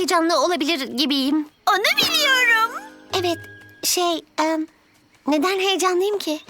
heyecanlı olabilir gibiyim. Onu biliyorum. Evet, şey, e, neden heyecanlıyım ki?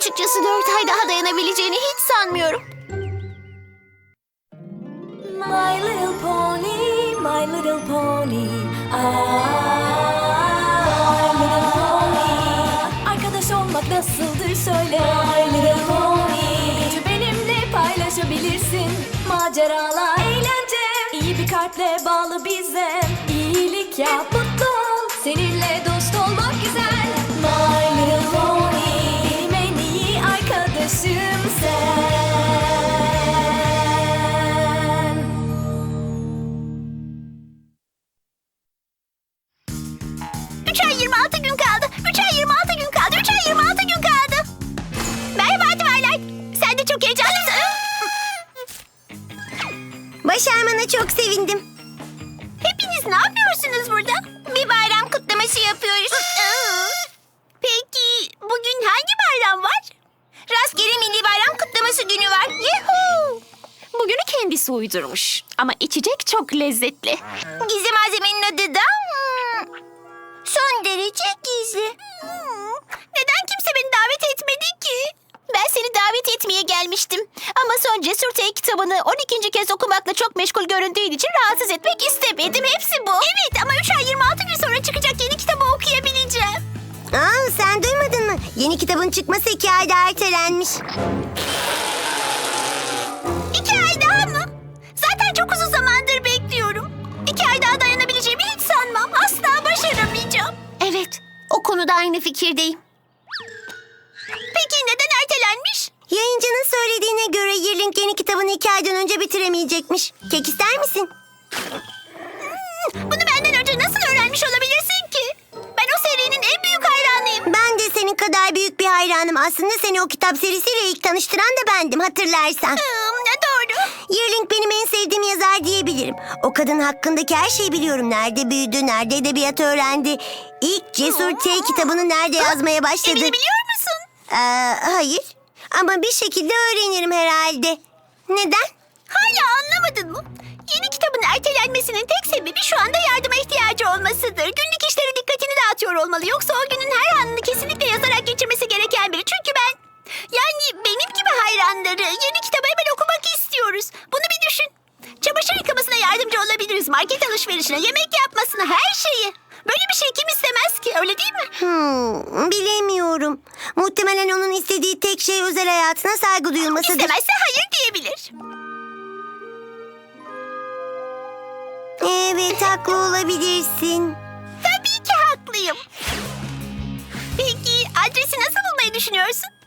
Açıkçası dört ay daha dayanabileceğini hiç sanmıyorum. My little pony. Ah, my little pony. Arkadaş olmak nasıldır söyle. My little pony. Gücü benimle paylaşabilirsin. Maceralar, eğlence. İyi bir kalple bağlı bize. İyilik yap, çok sevindim. Hepiniz ne yapıyorsunuz burada? Bir bayram kutlaması yapıyoruz. Peki bugün hangi bayram var? Rastgele milli bayram kutlaması günü var. Yuhuu! Bugünü kendisi uydurmuş. Ama içecek çok lezzetli. Gizli malzemenin adı da hmm, son derece gizli. Hmm, Neden kimse beni davet etmedi ki? Ben seni davet etmeye gelmiştim. Cesur T kitabını 12. kez okumakla çok meşgul göründüğün için rahatsız etmek istemedim. Hepsi bu. Evet ama 3 ay 26 gün sonra çıkacak yeni kitabı okuyabileceğim. Aa, sen duymadın mı? Yeni kitabın çıkması iki ayda ertelenmiş. İki ay daha mı? Zaten çok uzun zamandır bekliyorum. İki ay daha dayanabileceğimi hiç sanmam. Asla başaramayacağım. Evet, o konuda aynı fikirdeyim. Peki neden ertelenmiş? Yayıncının söylediğine göre Yearling yeni kitabını iki aydan önce bitiremeyecekmiş. Kek ister misin? Bunu benden önce nasıl öğrenmiş olabilirsin ki? Ben o serinin en büyük hayranıyım. Ben de senin kadar büyük bir hayranım. Aslında seni o kitap serisiyle ilk tanıştıran da bendim hatırlarsan. Hmm, ne doğru. Yearling benim en sevdiğim yazar diyebilirim. O kadın hakkındaki her şeyi biliyorum. Nerede büyüdü, nerede edebiyat öğrendi. İlk Cesur T kitabını nerede yazmaya başladı. Emini biliyor musun? Ee, hayır. Ama bir şekilde öğrenirim herhalde. Neden? Hala anlamadın mı? Yeni kitabın ertelenmesinin tek sebebi şu anda yardıma ihtiyacı olmasıdır. Günlük işleri dikkatini dağıtıyor olmalı. Yoksa o günün her anını kesinlikle yazarak geçirmesi gereken biri. Çünkü ben, yani benim gibi hayranları yeni kitabı hemen okumak istiyoruz. Bunu bir düşün. Çamaşır yıkamasına yardımcı olabiliriz. Market alışverişine, yemek yapmasına, her şeyi. Böyle bir şey kim istemez ki öyle değil mi? Hmm, bilemiyorum. Muhtemelen onun istediği tek şey özel hayatına saygı duyulmasıdır. İstemezse hayır diyebilir. Evet, haklı olabilirsin. Tabii ki haklıyım. Peki adresi nasıl bulmayı düşünüyorsun?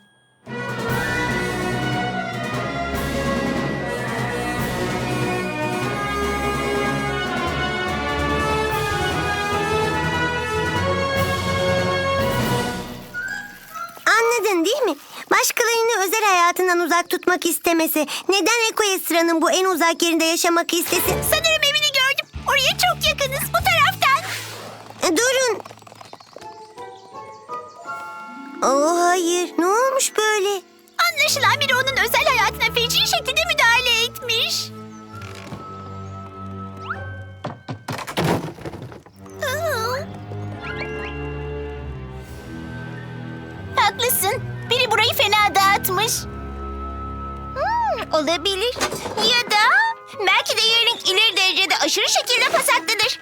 Anladın değil mi? Başkalarını özel hayatından uzak tutmak istemesi. Neden Ekoestra'nın bu en uzak yerinde yaşamak istesin? Sanırım evini gördüm. Oraya çok yakınız bu taraftan. E, durun. Oh hayır, ne olmuş böyle? Anlaşılan biri onun özel hayatına feci şekilde müdahale etmiş. Haklısın. Biri burayı fena dağıtmış. Hmm, olabilir. Ya da belki de Yearling ileri derecede aşırı şekilde pasaklıdır.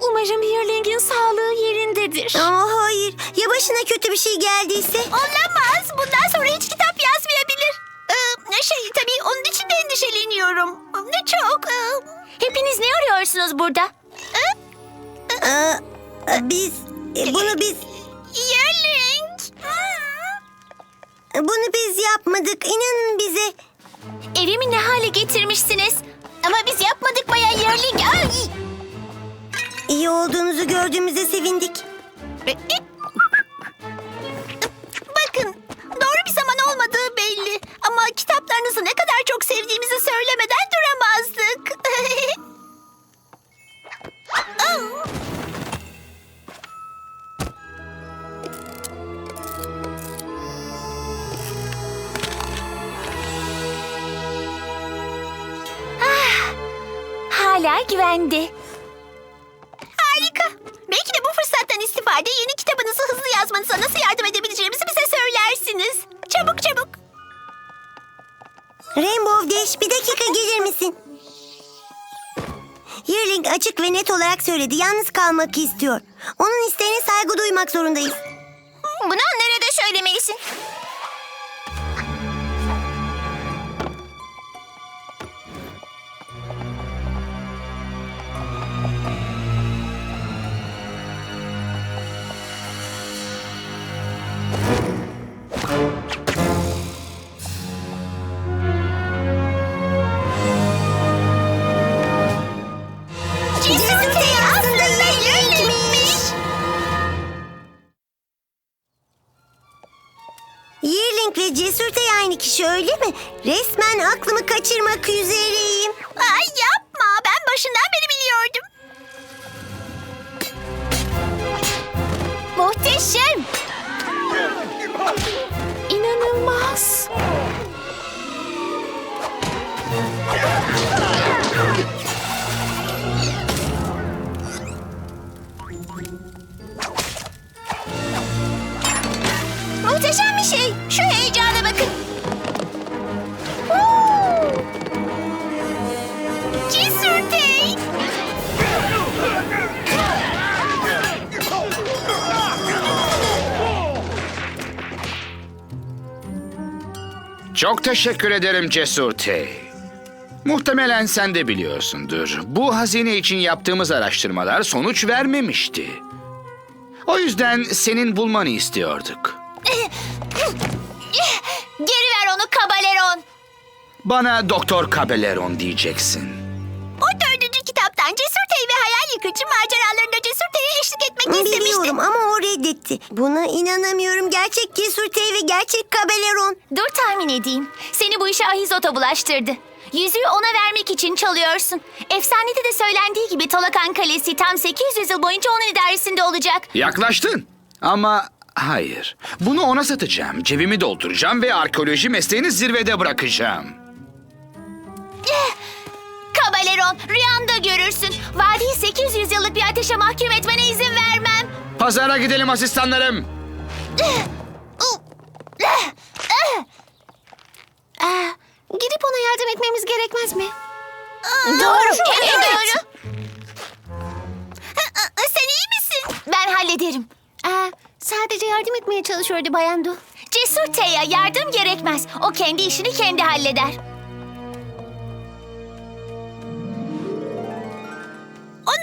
Umarım Yearling'in sağlığı yerindedir. Aa, hayır. Ya başına kötü bir şey geldiyse? Olamaz. Bundan sonra hiç kitap yazmayabilir. Ee, şey tabii onun için de endişeleniyorum. Ne çok. ee, Hepiniz ne arıyorsunuz burada? Aa, biz, bunu biz, Yearling. Bunu biz yapmadık. İnanın bize. Evimi ne hale getirmişsiniz? Ama biz yapmadık bayan Yearling. Ay. İyi olduğunuzu gördüğümüze sevindik. Bakın doğru bir zaman olmadığı belli. Ama kitaplarınızı ne kadar çok sevdiğimizi söylemeden Güvende. Harika. Belki de bu fırsattan istifade yeni kitabınızı hızlı yazmanıza nasıl yardım edebileceğimizi bize söylersiniz. Çabuk çabuk. Rainbow Dash bir dakika gelir misin? Yearling açık ve net olarak söyledi. Yalnız kalmak istiyor. Onun isteğine saygı duymak zorundayız. Aynı kişi öyle mi? Resmen aklımı kaçırmak üzereyim. Ay yapma. Ben başından beri biliyordum. Muhteşem. Teşekkür ederim Cesur Tey. Muhtemelen sen de biliyorsundur. Bu hazine için yaptığımız araştırmalar sonuç vermemişti. O yüzden senin bulmanı istiyorduk. Geri ver onu Kabaleron. Bana Doktor Cabelleron diyeceksin. O dördüncü kitaptan Cesur Tey ve hayal yıkıcı maceralarında İstemişti. Biliyorum ama o reddetti. Buna inanamıyorum. Gerçek Cesur Tey ve gerçek Kabeleron. Dur tahmin edeyim. Seni bu işe Ahizot'a bulaştırdı. Yüzüğü ona vermek için çalıyorsun. Efsanede de söylendiği gibi Tolakan Kalesi tam 800 yıl boyunca onun idaresinde olacak. Yaklaştın. Ama hayır. Bunu ona satacağım. Cebimi dolduracağım ve arkeoloji mesleğini zirvede bırakacağım. Kabaleron, rüyanda görürsün. Vadiyi 800 yıllık bir ateşe mahkum etmene izin vermem. Pazara gidelim asistanlarım. Gidip ona yardım etmemiz gerekmez mi? Doğru. Evet. doğru. Sen iyi misin? Ben hallederim. Aa, sadece yardım etmeye çalışıyordu Bayan Du. Cesur Teya yardım gerekmez. O kendi işini kendi halleder.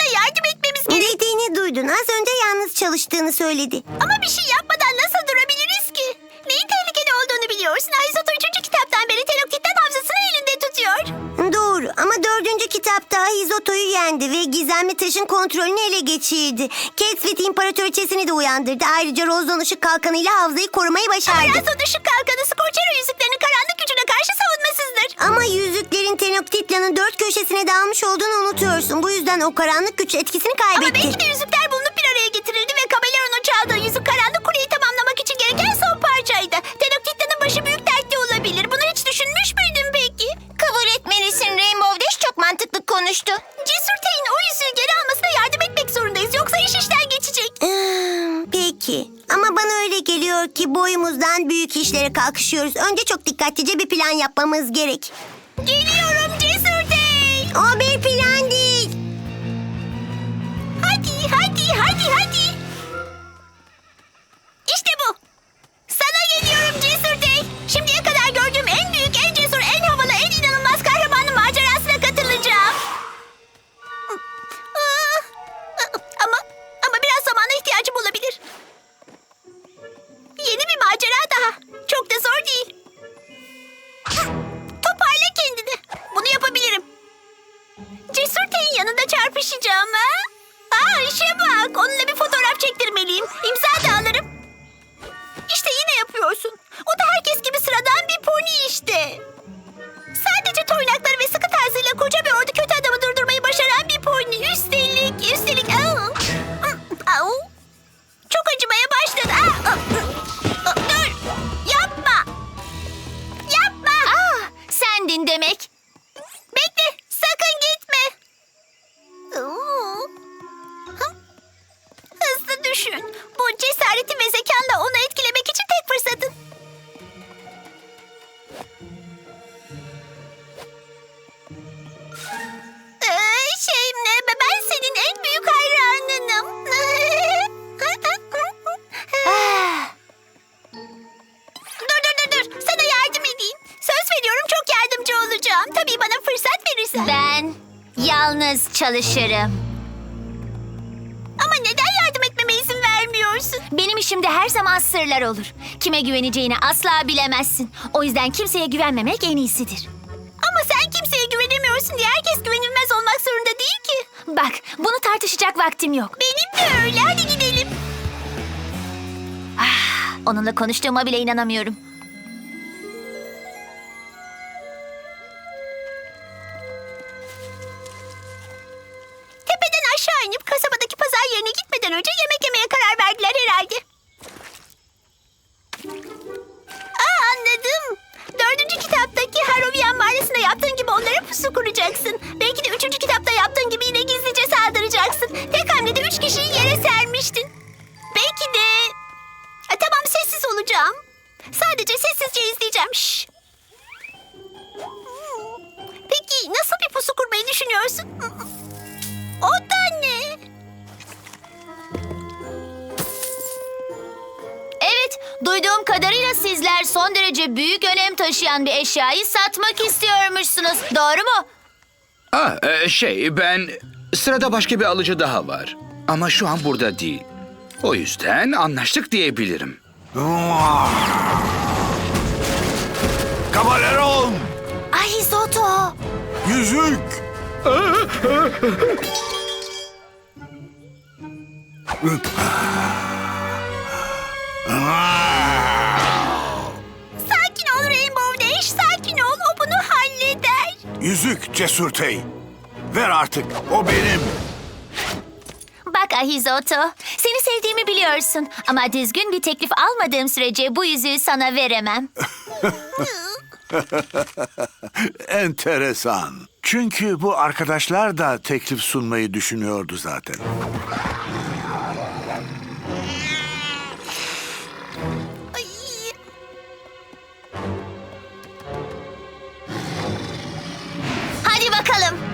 Ona yardım etmemiz gerek. Dediğini duydun. Az önce yalnız çalıştığını söyledi. Ama bir şey yapmadan nasıl durabiliriz ki? Neyin tehlikeli olduğunu biliyorsun. Aizot ama dördüncü kitapta Hizoto'yu yendi ve gizemli taşın kontrolünü ele geçirdi. Catfit İmparatoriçesini de uyandırdı. Ayrıca Rozdan ışık kalkanıyla hafızayı korumayı başardı. Aizot ışık kalkanı Scorchero yüzüklerinin karanlık gücüne karşı savunmasızdır. Ama yüzüklerin Tenochtitlan'ın dört köşesine dağılmış olduğunu unutuyorsun. Bu yüzden o karanlık güç etkisini Ama kaybetti. belki de yüzükler bulunup bir araya getirildi ve Kabeleron'un çaldığı yüzük karanlık kuleyi tamamlamak için gereken son parçaydı. Tenochtitlan'ın başı büyük dertte olabilir. Bunu hiç düşünmüş müydün peki? düştü. Cesur Tey'in o yüzüğü geri almasına yardım etmek zorundayız. Yoksa iş işten geçecek. Peki. Ama bana öyle geliyor ki boyumuzdan büyük işlere kalkışıyoruz. Önce çok dikkatlice bir plan yapmamız gerek. Geliyorum Cesur Tey. O bir plan değil. Hadi hadi hadi hadi. İşte bu. Sana geliyorum Cesur Tey. Şimdiye kadar Çok da zor değil. Toparla kendini. Bunu yapabilirim. Cesur T'nin yanında çarpışacağım ha? Aa işe bak. Onunla bir fotoğraf çektirmeliyim. İmza da alırım. İşte yine yapıyorsun. O da herkes gibi sıradan bir pony işte. Sadece toynakları ve düşün. Bu cesaretin ve zekanla onu etkilemek için tek fırsatın. Ee, şey ne? Ben senin en büyük hayranınım. Dur dur dur dur. Sana yardım edeyim. Söz veriyorum çok yardımcı olacağım. Tabii bana fırsat verirsen. ben yalnız çalışırım. Her zaman sırlar olur. Kime güveneceğini asla bilemezsin. O yüzden kimseye güvenmemek en iyisidir. Ama sen kimseye güvenemiyorsun diye herkes güvenilmez olmak zorunda değil ki. Bak, bunu tartışacak vaktim yok. Benim de öyle. Hadi gidelim. Onunla konuştuğuma bile inanamıyorum. Olacağım. Sadece sessizce izleyeceğim. Şşş. Peki nasıl bir pusu kurmayı düşünüyorsun? O da ne? Evet, duyduğum kadarıyla sizler son derece büyük önem taşıyan bir eşyayı satmak istiyormuşsunuz. Doğru mu? Ah, şey ben... Sırada başka bir alıcı daha var. Ama şu an burada değil. O yüzden anlaştık diyebilirim. Kavaleron! Ahizoto. Yüzük! Sakin ol Rainbow Dash, sakin ol. O bunu halleder. Yüzük Cesur Tey. Ver artık. O benim. Bak Ahizoto, seni sevdiğimi biliyorsun. Ama düzgün bir teklif almadığım sürece bu yüzüğü sana veremem. Enteresan. Çünkü bu arkadaşlar da teklif sunmayı düşünüyordu zaten. Ay. Hadi bakalım.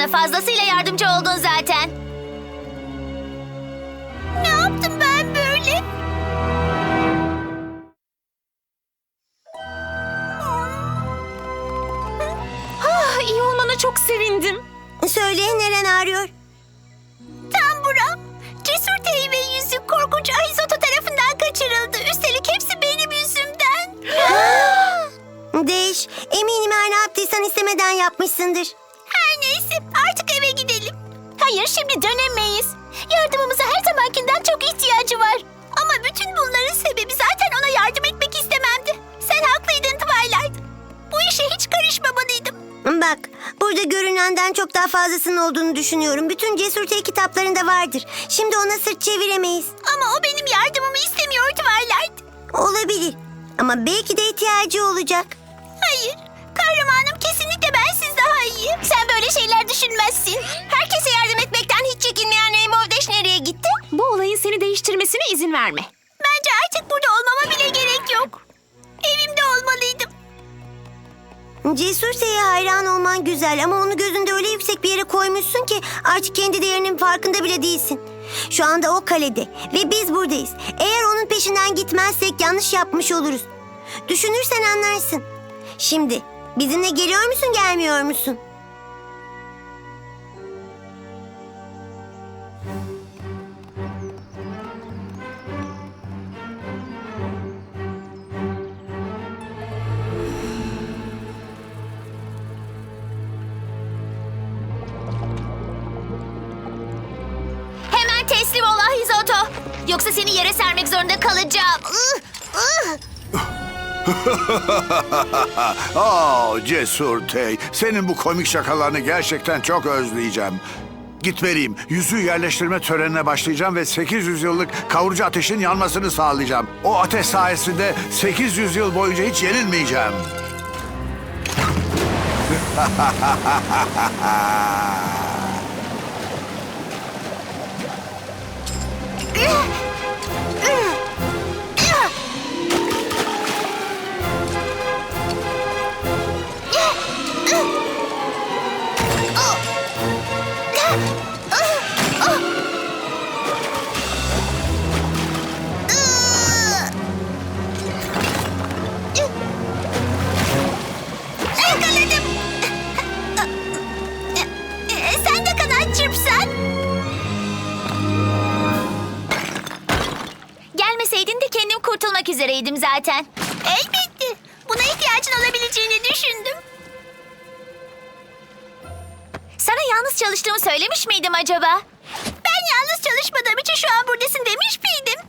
Bana fazlasıyla yardımcı oldun zaten. Ne yaptım ben böyle? Ah, iyi olmana çok sevindim. Söyleyin Neren ağrıyor. Tambura. Cesur Tey ve yüzük korkunç Ahizoto tarafından kaçırıldı. Üstelik hepsi benim yüzümden. Değiş. Eminim her ne yaptıysan istemeden yapmışsındır. Burada görünenden çok daha fazlasının olduğunu düşünüyorum. Bütün cesur tek kitaplarında vardır. Şimdi ona sırt çeviremeyiz. Ama o benim yardımımı istemiyor Twilight. Olabilir. Ama belki de ihtiyacı olacak. Hayır. Kahramanım kesinlikle bensiz daha iyi. Sen böyle şeyler düşünmezsin. Herkese yardım etmekten hiç çekinmeyen Rainbow Dash nereye gitti? Bu olayın seni değiştirmesine izin verme. Bence artık burada olmama bile gerek yok. Evimde olmalıydım. Cesur T'ye hayran olman güzel ama onu gözünde öyle yüksek bir yere koymuşsun ki artık kendi değerinin farkında bile değilsin. Şu anda o kalede ve biz buradayız. Eğer onun peşinden gitmezsek yanlış yapmış oluruz. Düşünürsen anlarsın. Şimdi bizimle geliyor musun gelmiyor musun? Aa Cesur Tey, senin bu komik şakalarını gerçekten çok özleyeceğim. Gitmeliyim. Yüzüğü yerleştirme törenine başlayacağım ve 800 yıllık kavurucu ateşin yanmasını sağlayacağım. O ateş sayesinde 800 yıl boyunca hiç yenilmeyeceğim. acaba? Ben yalnız çalışmadığım için şu an buradasın demiş miydim?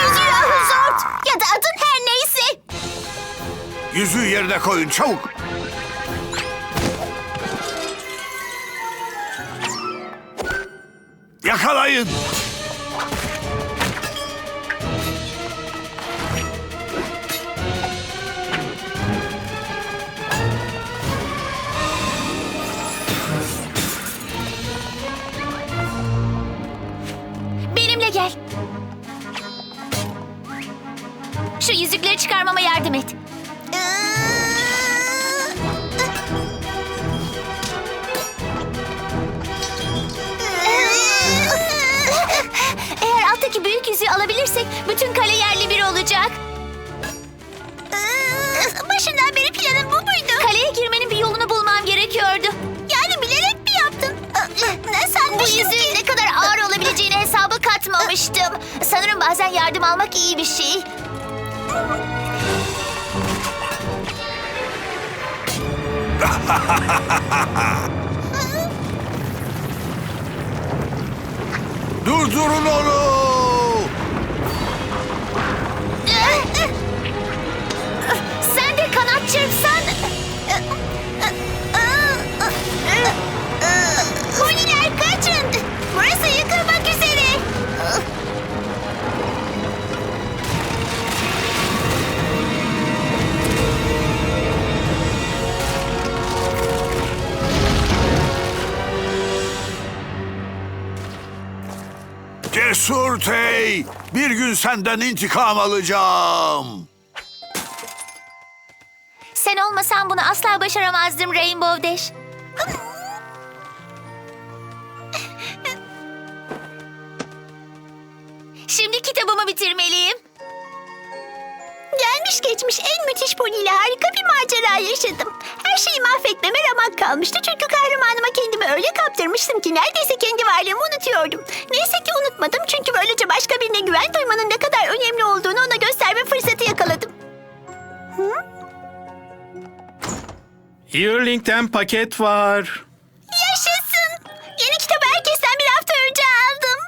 Yüzüğü Ahuzort ya da adın her neyse. Yüzüğü yerine koyun çabuk. Yakalayın. Benimle gel. Şu yüzükleri çıkarmama yardım et. Eğer alttaki büyük yüzüğü alabilirsek bütün kale yerli bir olacak. Başından beri planın bu muydu? Kaleye girmenin bir yolunu bulmam gerekiyordu. Yani bilerek mi yaptın? Ne Bu sanmıştım yüzüğün ne kadar ağır olabileceğini hesaba katmamıştım. Sanırım bazen yardım almak iyi bir şey. Durdurun onu. Çırpsan. Poniler kaçın. Burası yıkılmak üzere. Cesur Tey, bir gün senden intikam alacağım. Olmasan bunu asla başaramazdım Rainbow Dash. Şimdi kitabımı bitirmeliyim. Gelmiş geçmiş en müthiş poniyle harika bir macera yaşadım. Her şeyi mahvetmeme ramak kalmıştı çünkü kahramanıma kendimi öyle kaptırmıştım ki neredeyse kendi varlığımı unutuyordum. Neyse ki unutmadım çünkü böylece başka birine güven duymanın ne kadar önemli olduğunu ona gösterme fırsatı yakaladım. Earlink'ten paket var. Yaşasın. Yeni kitabı herkesten bir hafta önce aldım.